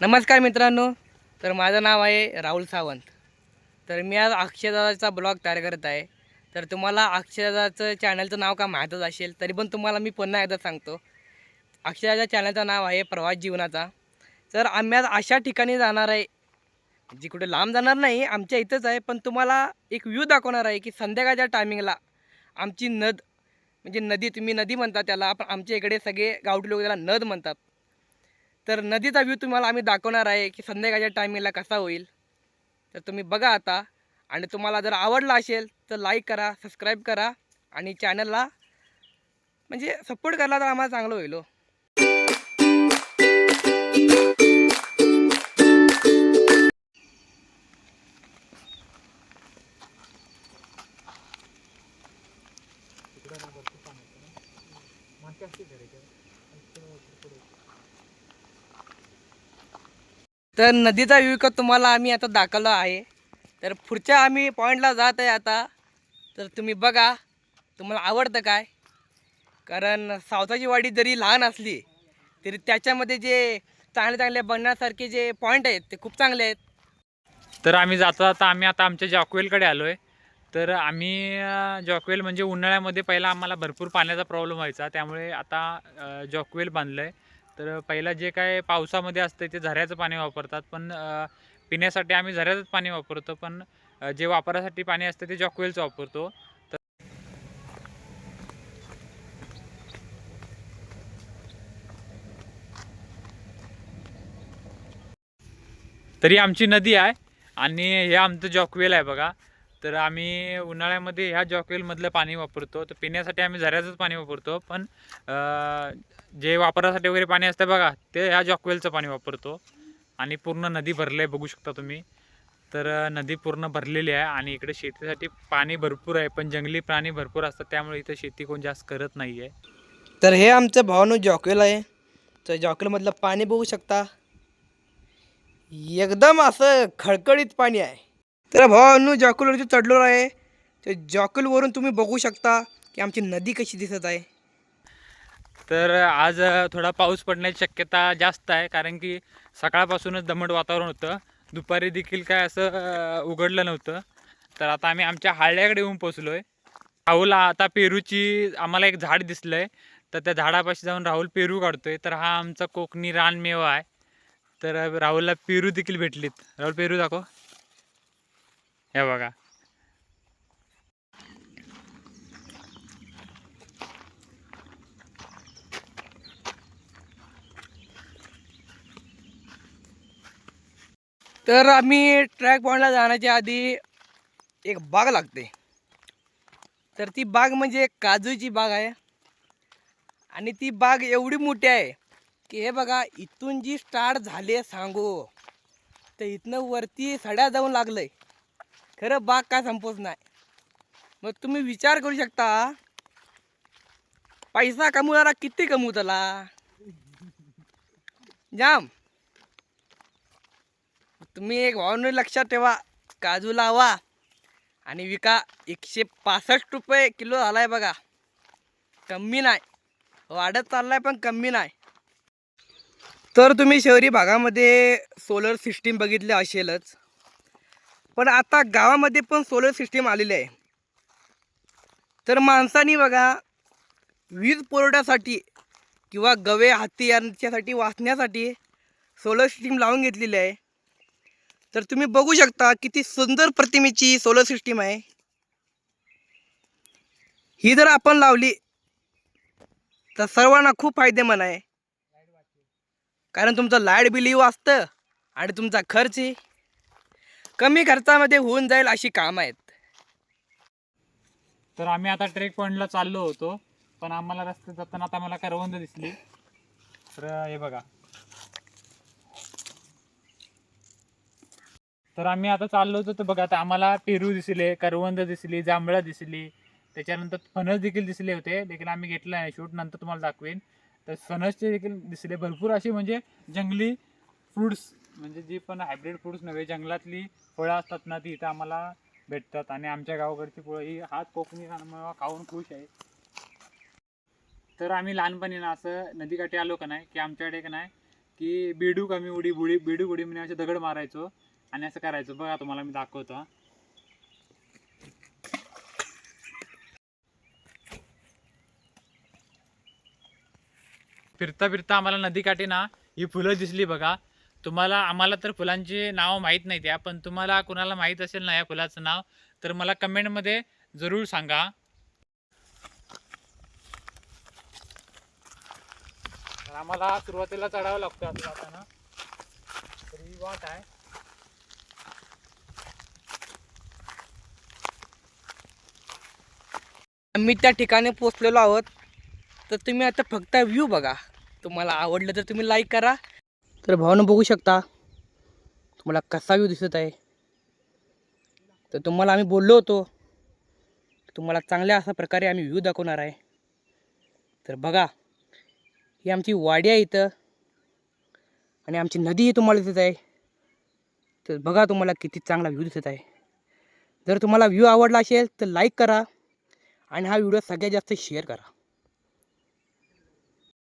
नमस्कार मित्रांनो तर माझं नाव आहे राहुल सावंत. तर मी आज अक्षयदादाचा ब्लॉग तयार करत आहे. तर तुम्हाला अक्षयदादाचं चॅनलचं नाव का माहीतच असेल तरी पण तुम्हाला मी पुन्हा एकदा सांगतो. अक्षयदाच्या चॅनलचं नाव आहे प्रवास जीवनाचा. तर आम्ही आज अशा ठिकाणी जाणार आहे जी कुठे लांब जाणार नाही आमच्या इथंच आहे पण तुम्हाला एक व्ह्यू दाखवणार आहे की संध्याकाळच्या टायमिंगला आमची नद म्हणजे नदी तुम्ही नदी म्हणता त्याला पण आमच्या इकडे सगळे गावठी लोक त्याला नद म्हणतात. तर नदीचा व्ह्यू तुम्हाला आम्ही दाखवणार आहे की संध्याकाळच्या टायमिंगला कसा होईल. तर तुम्ही बघा आता. आणि तुम्हाला जर आवडला असेल तर लाईक करा सबस्क्राईब करा आणि चॅनलला म्हणजे सपोर्ट करायला तर आम्हाला चांगलं होईल हो. तर नदीचा विकत तुम्हाला आम्ही आता दाखवला आहे. तर पुढच्या आम्ही पॉईंटला जात आहे आता. तर तुम्ही बघा तुम्हाला आवडतं काय? कारण सावताची वाडी जरी लहान असली तरी त्याच्यामध्ये जे चांगले चांगले बघण्यासारखे जे पॉईंट आहेत ते खूप चांगले आहेत. तर आम्ही जाता जाता आम्ही आता आमच्या जॉकवेलकडे आलो आहे तर आम्ही जॉकवेल म्हणजे उन्हाळ्यामध्ये पहिला आम्हाला भरपूर पाण्याचा प्रॉब्लेम व्हायचा. त्यामुळे आता जॉकवेल बांधलं आहे तर पहिला जे काय पावसामध्ये असतं ते झऱ्याचं पाणी वापरतात पण पिण्यासाठी आम्ही झऱ्याचंच पाणी वापरतो पण जे वापरासाठी पाणी असतं ते जॉकवेलचं वापरतो. तर तरी आमची नदी आहे आणि हे आमचं जॉकवेल आहे बघा. तर आम्ही उन्हाळ्यामध्ये ह्या जॉकवेलमधलं पाणी वापरतो. तर पिण्यासाठी आम्ही झऱ्याचंच पाणी वापरतो. पण जे वापरासाठी वगैरे पाणी असतं बघा ते ह्या जॉकवेलचं पाणी वापरतो. आणि पूर्ण नदी भरलं आहे बघू शकता तुम्ही. तर नदी पूर्ण भरलेली आहे आणि इकडे शेतीसाठी पाणी भरपूर आहे पण जंगली प्राणी भरपूर असतात त्यामुळे इथं शेती कोण जास्त करत नाही आहे तर हे आमचं भावानं जॉकेल आहे. तर जॉकेलमधलं पाणी बघू शकता. एकदम असं खळखळीत पाणी आहे. तर भावांनो जॉकेलवरती चढलो आहे. तर जॉकेलवरून तुम्ही बघू शकता की आमची नदी कशी दिसत आहे. तर आज थोडा पाऊस पडण्याची शक्यता जास्त आहे कारण की सकाळपासूनच दमट वातावरण होतं. दुपारी देखील काय असं उघडलं नव्हतं. तर आता आम्ही आमच्या हाळ्याकडे येऊन पोचलो आहे राहुलला आता पेरूची आम्हाला एक झाड दिसलं आहे तर त्या झाडापाशी जाऊन राहुल पेरू काढतोय. तर हा आमचा कोकणी रानमेवा आहे. तर राहुलला पेरू देखील भेटलीत. राहुल पेरू दाखव. हे बघा. तर आम्ही ट्रॅक पॉईंटला जाण्याच्या आधी एक बाग लागते. तर ती बाग म्हणजे काजूची बाग आहे. आणि ती बाग एवढी मोठी आहे की हे बघा इथून जी स्टार्ट झाली आहे सांगू तर इथनं वरती सड्या जाऊन लागलंय. खरं बाग काय संपत नाही. मग तुम्ही विचार करू शकता पैसा कमवणारा किती कमवतला जाम. तुम्ही एक भावने लक्षात ठेवा काजू लावा आणि विका एकशे पासष्ट रुपये किलो झालाय बघा. कमी नाही. वाढत चाललाय पण कमी नाही. तर तुम्ही शहरी भागामध्ये सोलर सिस्टीम बघितले असेलच. पण आता गावामध्ये पण सोलर सिस्टीम आलेली आहे. तर माणसानी बघा वीज पुरवठ्यासाठी किंवा गवे हत्ती यांच्यासाठी वाचण्यासाठी सोलर सिस्टीम लावून घेतलेली आहे. तर तुम्ही बघू शकता किती सुंदर प्रतिमेची सोलर सिस्टीम आहे. ही जर आपण लावली तर सर्वांना खूप फायदेमंद आहे. कारण तुमचं लाइट बिलही वाचतं आणि तुमचा खर्चही कमी खर्चामध्ये होऊन जाईल अशी कामं आहेत. तर आम्ही आता ट्रेक पॉईंटला चाललो होतो पण आम्हाला रस्त्यात जाताना आता मला करवंद दिसली. तर हे बघा. तर आम्ही आता चाललो होतो तर बघा आता आम्हाला पेरू दिसले करवंद दिसली जांभळं दिसली. त्याच्यानंतर फणस देखील दिसले होते देखील आम्ही घेतलं आहे. शूट नंतर तुम्हाला दाखवेन. तर फणसचे देखील दिसले. भरपूर अशी म्हणजे जंगली फ्रुट्स म्हणजे जी पण हायब्रिड फ्रुट्स नव्हे जंगलातली फळं असतात ना ती इथं आम्हाला भेटतात. आणि आमच्या गावाकडची फळं ही हात कोकणी खाऊन खुश आहे. तर आम्ही लहानपणी ना असं नदीकाठी आलो का नाही की आमच्याकडे का नाही की बेडूक आम्ही उडी बुडी बिडू उडी म्हणजे असे दगड मारायचो. आणि असं करायचो. बघा तुम्हाला मी दाखवतो. फिरता फिरता आम्हाला नदीकाठी ना ही फुलं दिसली बघा. तुम्हाला आम्हाला तर फुलांची नावं माहीत नाही त्या पण तुम्हाला कुणाला माहीत असेल ना या फुलाचं नाव तर मला कमेंटमध्ये जरूर सांगा. आम्हाला सुरुवातीला चढावं लागतं असं जाताना. तर ही वाट आहे. आम्ही त्या ठिकाणी पोचलेलो आहोत तर तुम्ही आता फक्त व्ह्यू बघा. तुम्हाला आवडलं तर तुम्ही लाईक करा. तर भावना बघू शकता तुम्हाला कसा व्ह्यू दिसत आहे. तर तुम्हाला आम्ही बोललो होतो तुम्हाला चांगल्या अशा प्रकारे आम्ही व्ह्यू दाखवणार आहे. तर बघा ही आमची वाडी आहे इथं आणि आमची नदीही तुम्हाला दिसत आहे. तर बघा तुम्हाला किती चांगला व्ह्यू दिसत आहे. जर तुम्हाला व्ह्यू आवडला असेल तर लाईक करा आणि हा व्हिडिओ सगळ्यात जास्त शेअर करा.